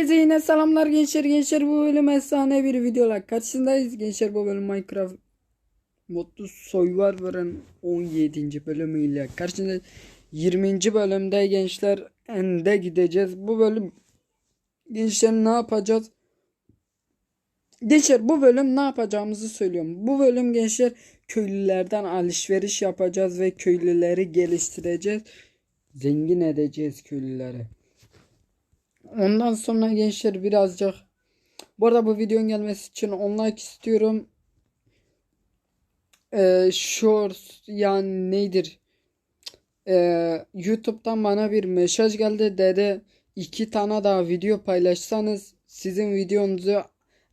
Herkese yine selamlar gençler gençler bu bölüm efsane bir videolar karşısındayız gençler bu bölüm Minecraft Modlu Survivor'ın 17. bölümüyle karşında 20. bölümde gençler ende gideceğiz bu bölüm gençler ne yapacağız Gençler bu bölüm ne yapacağımızı söylüyorum. Bu bölüm gençler köylülerden alışveriş yapacağız ve köylüleri geliştireceğiz. Zengin edeceğiz köylüleri. Ondan sonra gençler birazcık bu arada bu videonun gelmesi için 10 like istiyorum. Ee, shorts yani nedir? Ee, YouTube'dan bana bir mesaj geldi dedi iki tane daha video paylaşsanız sizin videonuzu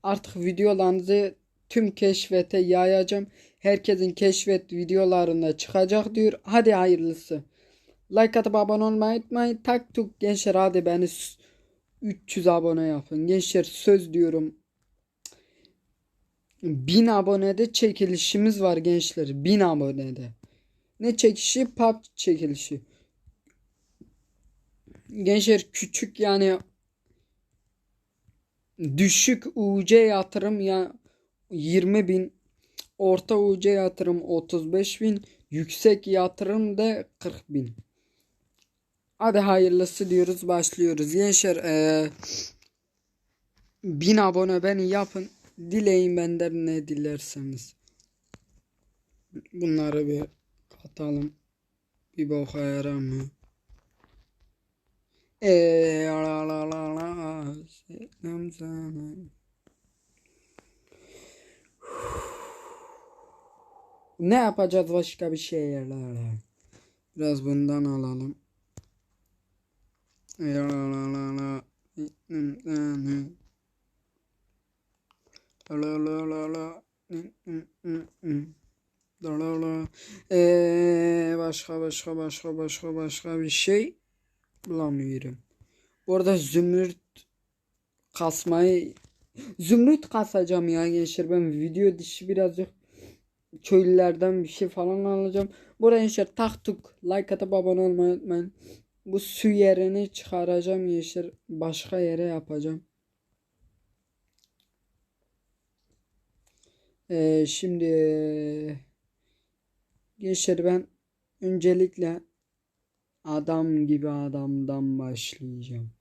artık videolarınızı tüm keşfete yayacağım. Herkesin keşfet videolarında çıkacak diyor. Hadi hayırlısı. Like atıp abone olmayı unutmayın. Tak tuk gençler hadi beni 300 abone yapın. Gençler söz diyorum. 1000 abonede çekilişimiz var gençler. 1000 abonede. Ne çekişi? PUBG çekilişi. Gençler küçük yani düşük UC yatırım ya 20 bin orta UC yatırım 35 bin yüksek yatırım da 40 bin. Hadi hayırlısı diyoruz başlıyoruz. Gençler eee 1000 abone beni yapın. Dileyin benden ne dilerseniz. Bunları bir katalım. Bir boka yaramıyor. Eee la la la la selam sana. Ne yapacağız başka bir şey yerlere? Biraz bundan alalım. La la la la la. La la la la. La la la. Ee, başka başka başka başka başka bir şey bulamıyorum. Bu arada zümrüt kasmayı zümrüt kasacağım ya gençler. Ben video dışı birazcık köylülerden bir şey falan alacağım. Bu arada gençler taktuk like atıp abone olmayı unutmayın. Bu su yerini çıkaracağım gençler. Başka yere yapacağım. Ee, şimdi gençler ben öncelikle adam gibi adamdan başlayacağım.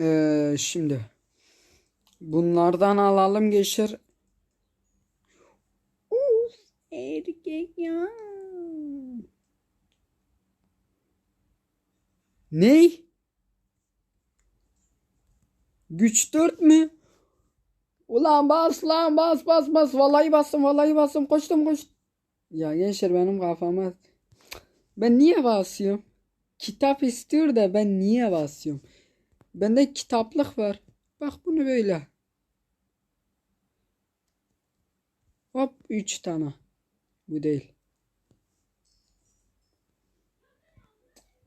Ee, şimdi bunlardan alalım geçir. Uf, erkek ya. Ney? Güç 4 mü? Ulan bas lan bas bas bas. Vallahi bastım vallahi bastım. Koştum koş. Ya gençler benim kafama. Ben niye basıyorum? Kitap istiyor da ben niye basıyorum? Bende kitaplık var. Bak bunu böyle. Hop 3 tane. Bu değil.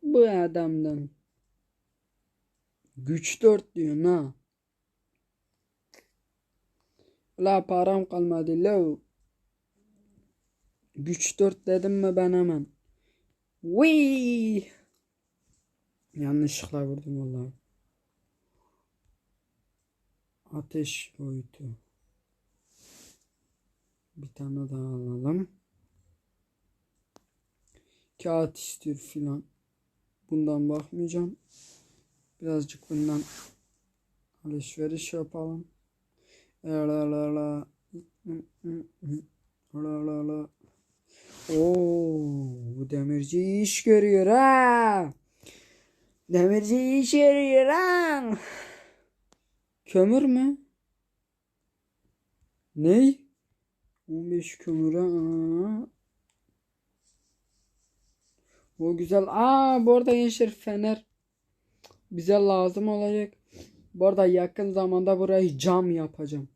Bu adamdan. Güç 4 diyor ha. La param kalmadı la. Güç 4 dedim mi ben hemen. Wii. Yanlışlıkla vurdum vallahi. Ateş boyutu. Bir tane daha alalım. Kağıt istiyor filan. Bundan bakmayacağım. Birazcık bundan alışveriş yapalım. La la la. La la la. Oo, bu demirci iş görüyor ha. Demirci iş görüyor ha. Kömür mü? Ney? 15 kömüre. Aa. O güzel. Aa bu arada gençler fener bize lazım olacak. Bu arada yakın zamanda burayı cam yapacağım.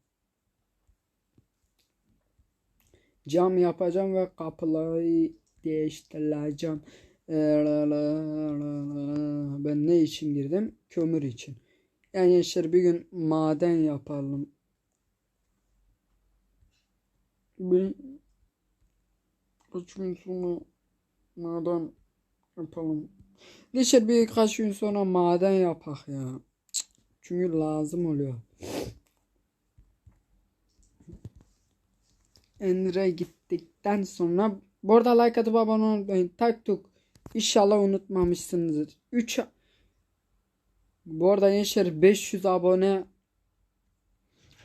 Cam yapacağım ve kapıları değiştireceğim. Ben ne için girdim? Kömür için. Yani gençler bir gün maden yapalım. bir kaç gün sonra maden yapalım. Geçer birkaç gün sonra maden yapak ya. Çünkü lazım oluyor. Ender'e gittikten sonra bu arada like atıp abone olmayı. Taktuk. İnşallah unutmamışsınızdır. 3 Bu arada gençler 500 abone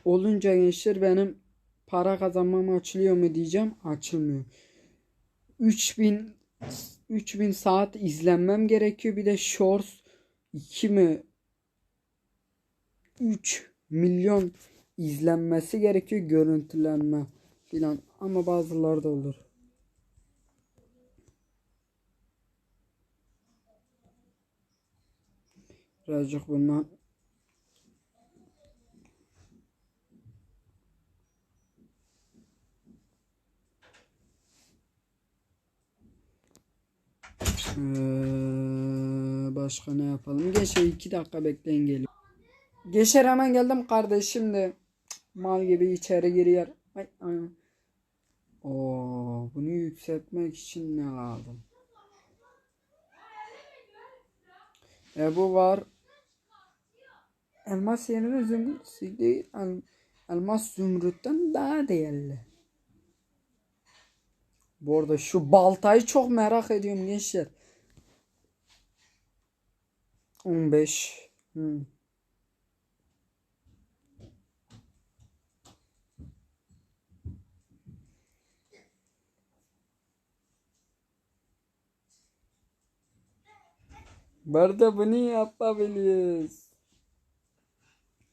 olunca gençler benim para kazanmam açılıyor mu diyeceğim. Açılmıyor. 3000 3000 saat izlenmem gerekiyor. Bir de shorts 2 mi 3 milyon izlenmesi gerekiyor görüntülenme filan ama bazıları da olur. Birazcık bundan Ee, başka ne yapalım? Geçer iki dakika bekleyin geliyor. Geçer hemen geldim kardeşim de mal gibi içeri giriyor. Ay, ay. Oo, bunu yükseltmek için ne lazım? E bu var. Elmas yerine zümrüt. El, elmas zümrütten daha değerli. Bu arada şu baltayı çok merak ediyorum gençler. 15. Hmm. Burada bunu yapabiliriz.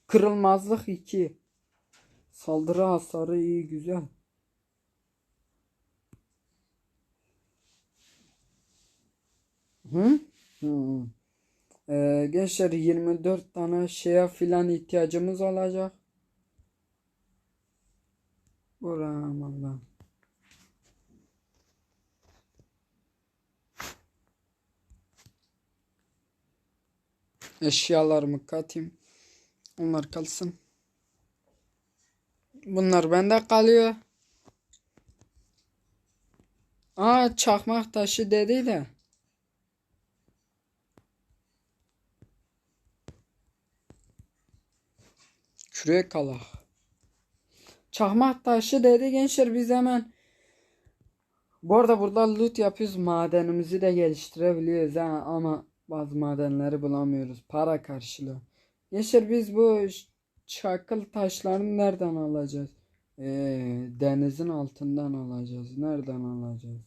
Kırılmazlık 2. Saldırı hasarı iyi güzel. Hı? Hı. Ee, gençler 24 tane şeye filan ihtiyacımız olacak. Buramda. Eşyalarımı katayım. Onlar kalsın. Bunlar bende kalıyor. Aa çakmak taşı dedi de. Kürek kalak. Çakmak taşı dedi gençler biz hemen. Bu arada burada loot yapıyoruz. Madenimizi de geliştirebiliyoruz ha ama bazı madenleri bulamıyoruz. Para karşılığı. Gençler biz bu çakıl taşlarını nereden alacağız? Ee, denizin altından alacağız. Nereden alacağız?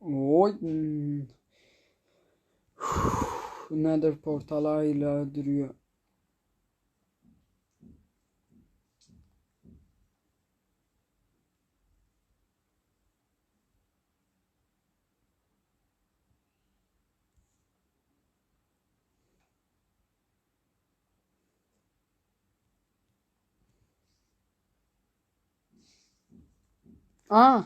Oy. hmm. Nether portalı hala duruyor. Aa.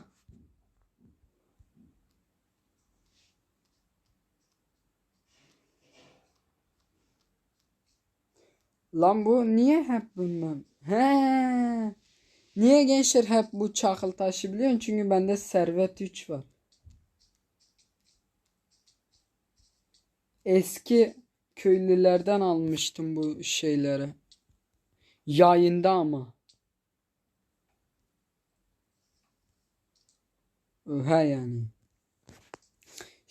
Lan bu niye hep bundan? He. Niye gençler hep bu çakıl taşı biliyorsun? Çünkü bende servet 3 var. Eski köylülerden almıştım bu şeyleri. Yayında ama. He yani.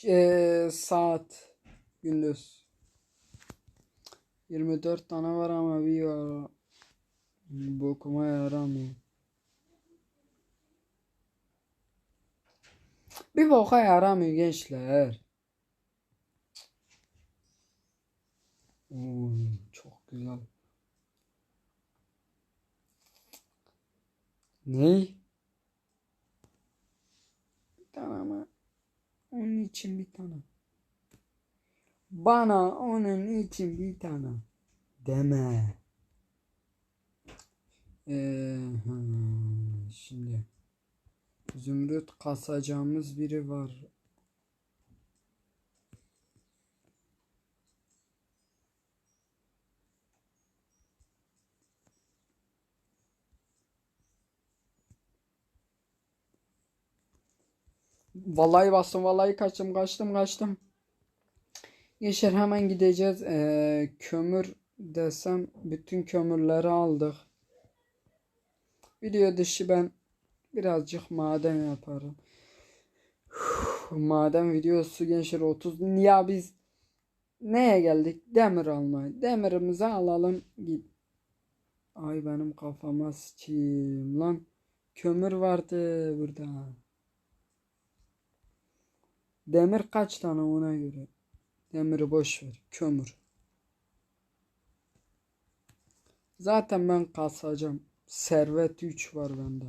Ee, saat gündüz. 24 tane var ama bir ara- bokuma yaramıyor. Bir boka yaramıyor gençler. Oy, çok güzel. Ne? Tane ama onun için bir tane. Bana onun için bir tane deme. Ee, şimdi zümrüt kasacağımız biri var. Vallahi bastım vallahi kaçtım kaçtım kaçtım. Gençler hemen gideceğiz. Ee, kömür desem bütün kömürleri aldık. Video dışı ben birazcık maden yaparım. Maden videosu gençler 30. Ya biz neye geldik? Demir almaya. Demirimizi alalım. Git. Ay benim kafama sıçayım lan. Kömür vardı burada. Demir kaç tane ona göre. Demiri boş ver. Kömür. Zaten ben kasacağım. Servet 3 var bende.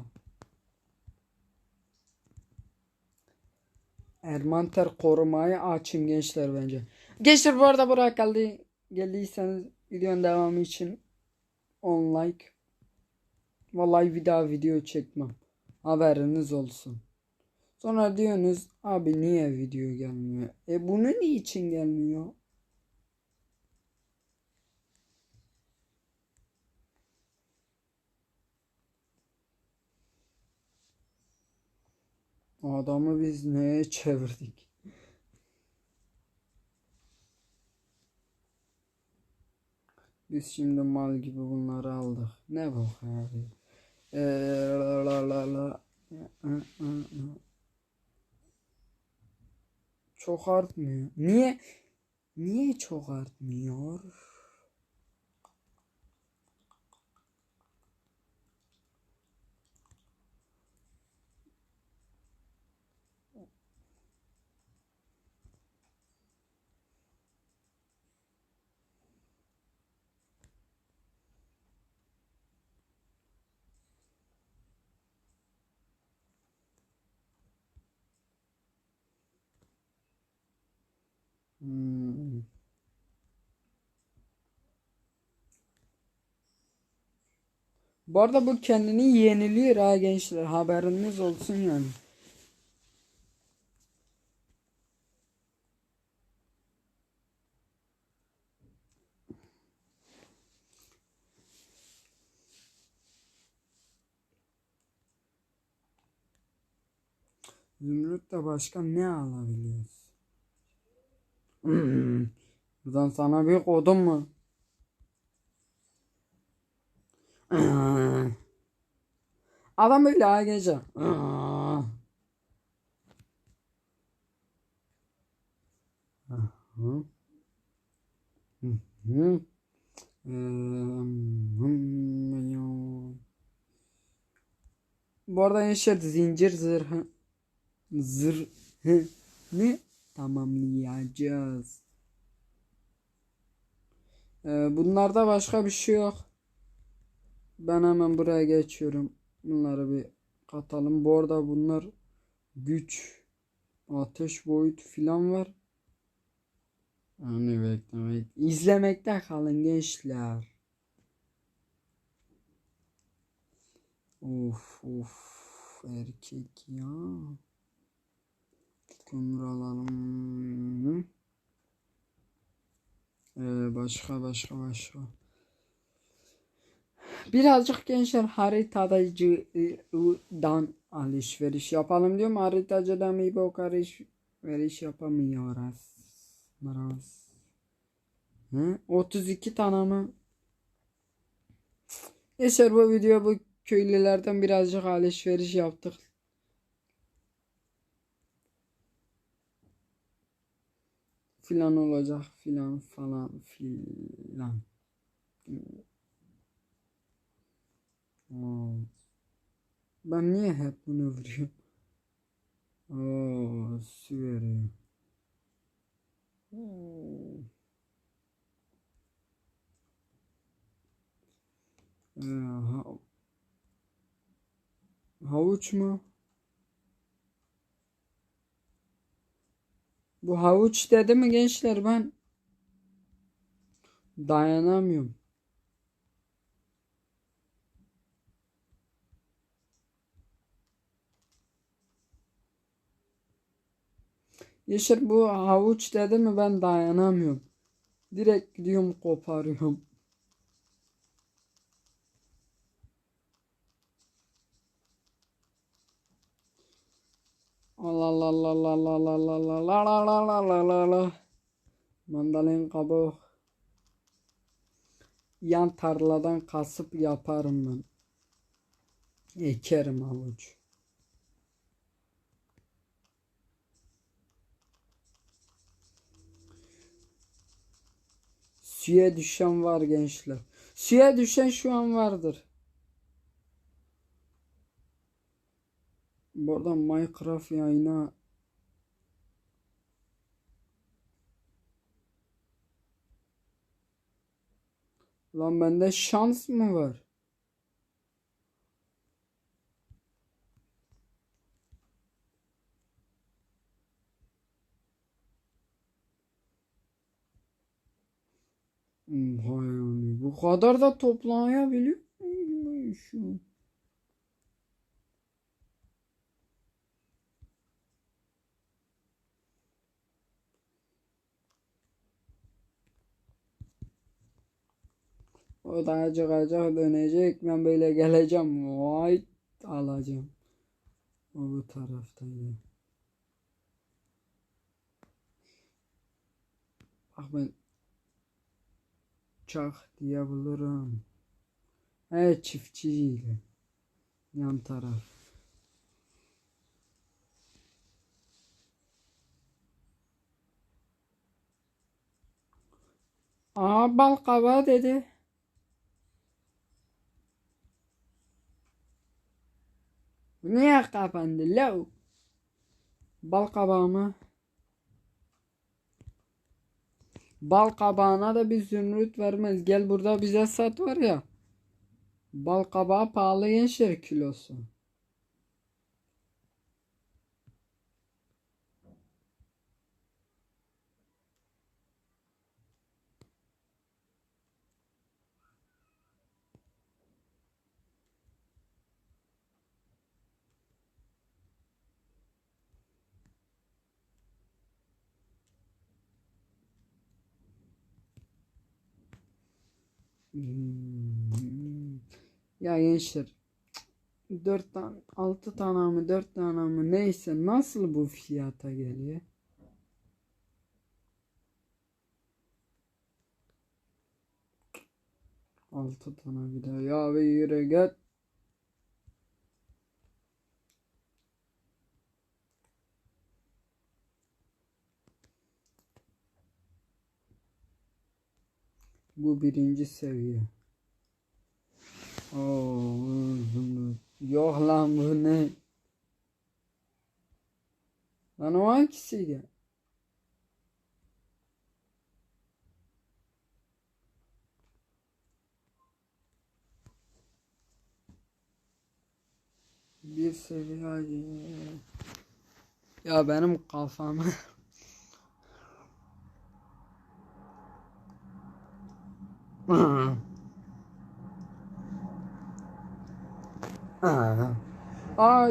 Ermanter korumayı açayım gençler bence. Gençler bu arada buraya geldi. Geldiyseniz videonun devamı için 10 like. Vallahi bir daha video çekmem. Haberiniz olsun. Sonra diyorsunuz abi niye video gelmiyor? E bunu niçin gelmiyor? Adamı biz neye çevirdik? Biz şimdi mal gibi bunları aldık. Ne bu abi? Ee, la la la la. Çok artmıyor. Niye? Niye çok artmıyor? Bu arada bu kendini yeniliyor ha gençler. Haberiniz olsun yani. Zümrütle başka ne alabiliyoruz? Buradan sana bir kodum mu? Hmm. Adam böyle ha gece. Bu arada gençler zincir zırhı zırhını tamamlayacağız. Bunlarda başka bir şey yok. Ben hemen buraya geçiyorum. Bunları bir katalım. Bu arada bunlar güç, ateş boyut filan var. Hani beklemek. İzlemekte kalın gençler. Of of erkek ya. Kömür alalım. Ee, başka başka başka. Birazcık gençler haritacıdan alışveriş yapalım diyorum. Haritacıdan bir bok alışveriş yapamıyoruz. Biraz. Hı? 32 tane mi? Gençler bu video bu köylülerden birazcık alışveriş yaptık. Filan olacak filan falan filan. Oo. Ben niye hep bunu vuruyorum? Oo, su ha havuç mu? Bu havuç dedi mi gençler ben dayanamıyorum. Gençler bu havuç dedi mi ben dayanamıyorum. Direkt gidiyorum koparıyorum. Allah Allah Allah Allah Allah Allah Allah Allah Allah Allah Allah Mandalin kabuğu yan tarladan kasıp yaparım ben. Ekerim havuç. Suya düşen var gençler. Suya düşen şu an vardır. Burada Minecraft yayına Lan bende şans mı var? Yani bu kadar da toplayabiliyor muyum? O da çıkacak dönecek ben böyle geleceğim vay alacağım. O bu taraftaydı. Bak ben çak diye bulurum. Evet çiftçiyle. Yan taraf. Aa bal kabağı dedi. Niye kapandı lav? Bal kabağı mı? Bal kabağına da bir zümrüt vermez. Gel burada bize sat var ya. Bal kabağı pahalı gençler kilosu. Ya gençler 4 tane 6 tane mi 4 tane mi neyse nasıl bu fiyata geliyor? Altı tane bir daha ya bir yürü git. Bu birinci seviye. Oo, zümrüt. Yok lan bu ne? Lan o hangisiydi? Bir seviye. Ya benim kafamı Aa.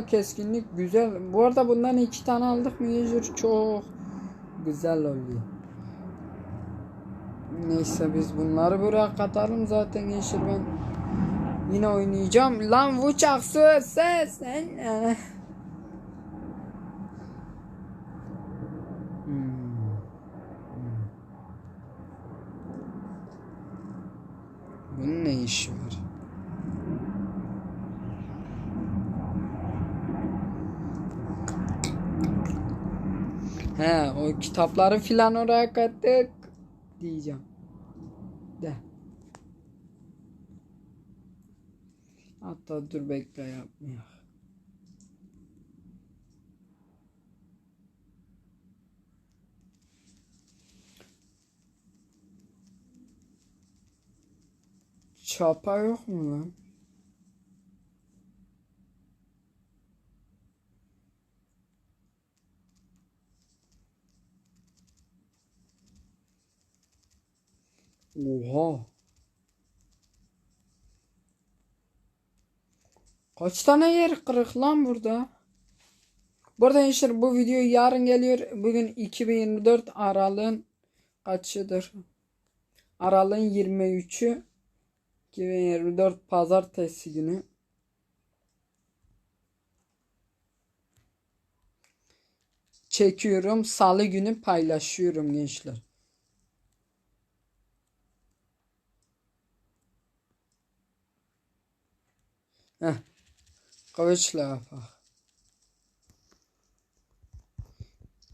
Keskinlik güzel. Bu arada bundan iki tane aldık mı Yecur çok güzel oluyor. Neyse biz bunları buraya katalım zaten Yeşil ben yine oynayacağım. Lan uçak sus ses. Hmm. Bunun ne işi var? He o kitapları filan oraya kattık diyeceğim. De. Hatta dur bekle yapmıyor. Çapa yok mu lan? Oha. Kaç tane yer kırık lan burada? Bu arada gençler bu video yarın geliyor. Bugün 2024 Aralık'ın kaçıdır? Aralık'ın 23'ü 2024 Pazartesi günü. çekiyorum. Salı günü paylaşıyorum gençler. Heh. Kılıçla yapak.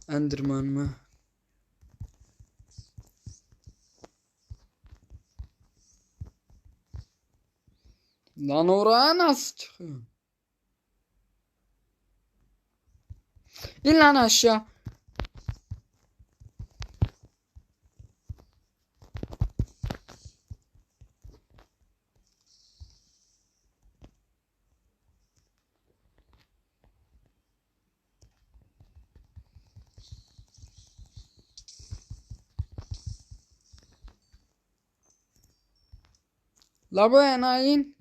Enderman mı? Lan oraya nasıl çıkıyor? İn aşağı. La bu enayin.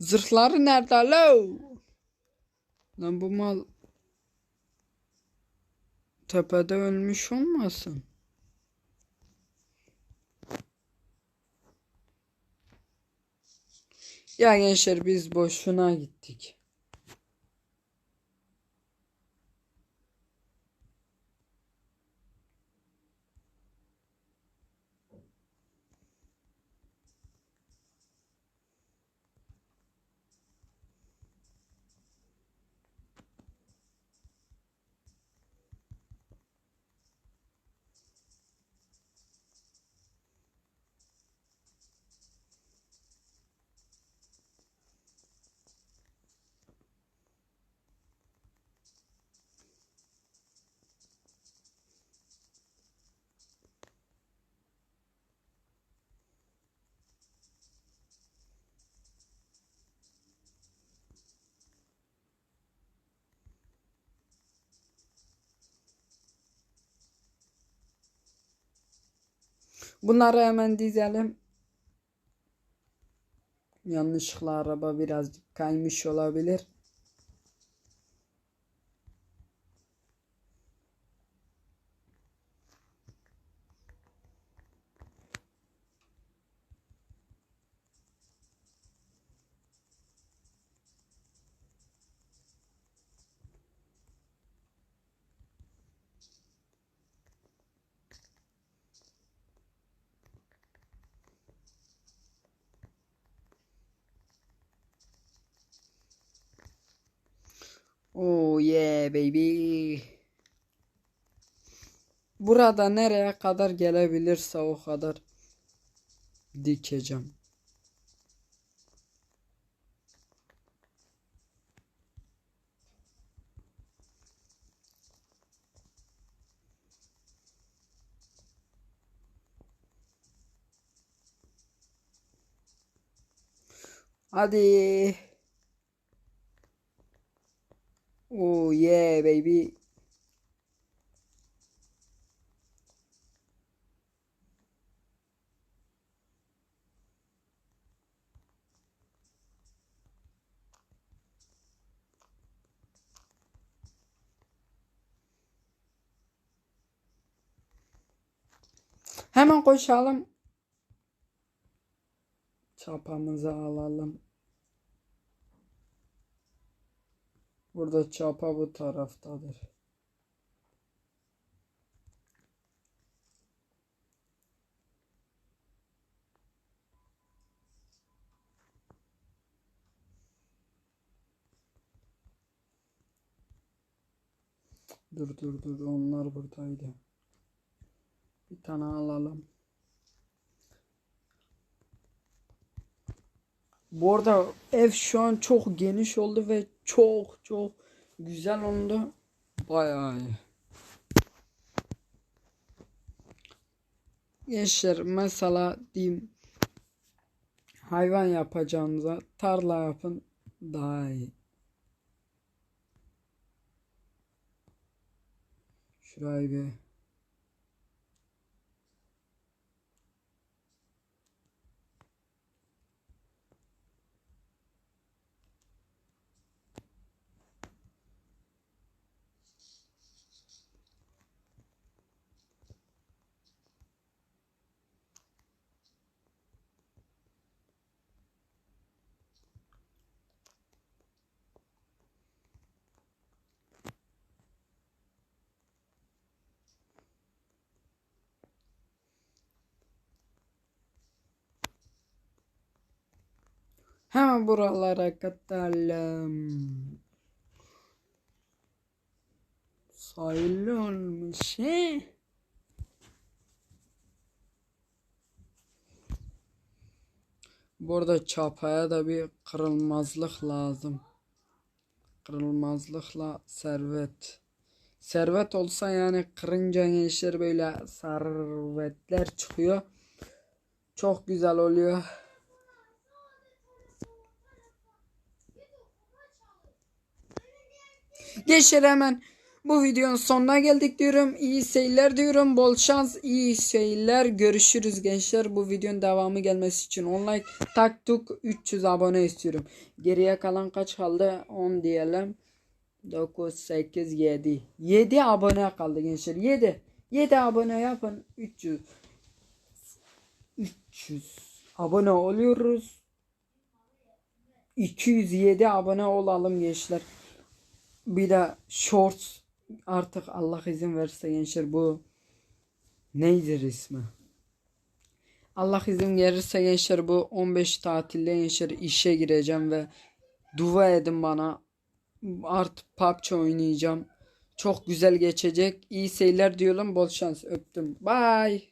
Zırhları nerede lo? Lan bu mal tepede ölmüş olmasın? Ya gençler biz boşuna gittik. Bunları hemen dizelim. Yanlışlıkla araba birazcık kaymış olabilir. Oh yeah baby. Burada nereye kadar gelebilirse o kadar dikeceğim. Hadi. Oh yeah baby. Hemen koşalım. Çapamızı alalım. Burada çapa bu taraftadır. Dur dur dur onlar buradaydı. Bir tane alalım. Bu arada ev şu an çok geniş oldu ve çok çok güzel oldu. Bayağı iyi. Gençler mesela diyeyim hayvan yapacağınıza tarla yapın daha iyi. Şurayı bir Hemen buralara katalım. Sayılı olmuş he. Burada çapaya da bir kırılmazlık lazım. Kırılmazlıkla servet. Servet olsa yani kırınca gençler böyle servetler çıkıyor. Çok güzel oluyor. Gençler hemen bu videonun sonuna geldik diyorum. İyi seyirler diyorum. Bol şans, iyi seyirler. Görüşürüz gençler. Bu videonun devamı gelmesi için 10 like, tak tuk 300 abone istiyorum. Geriye kalan kaç kaldı? 10 diyelim. 9, 8, 7. 7 abone kaldı gençler. 7. 7 abone yapın. 300. 300 abone oluyoruz. 207 abone olalım gençler. Bir de shorts artık Allah izin verirse gençler bu neydir ismi? Allah izin verirse gençler bu 15 tatilde gençler işe gireceğim ve dua edin bana. Artık PUBG oynayacağım. Çok güzel geçecek. İyi seyirler diyorum. Bol şans öptüm. Bye.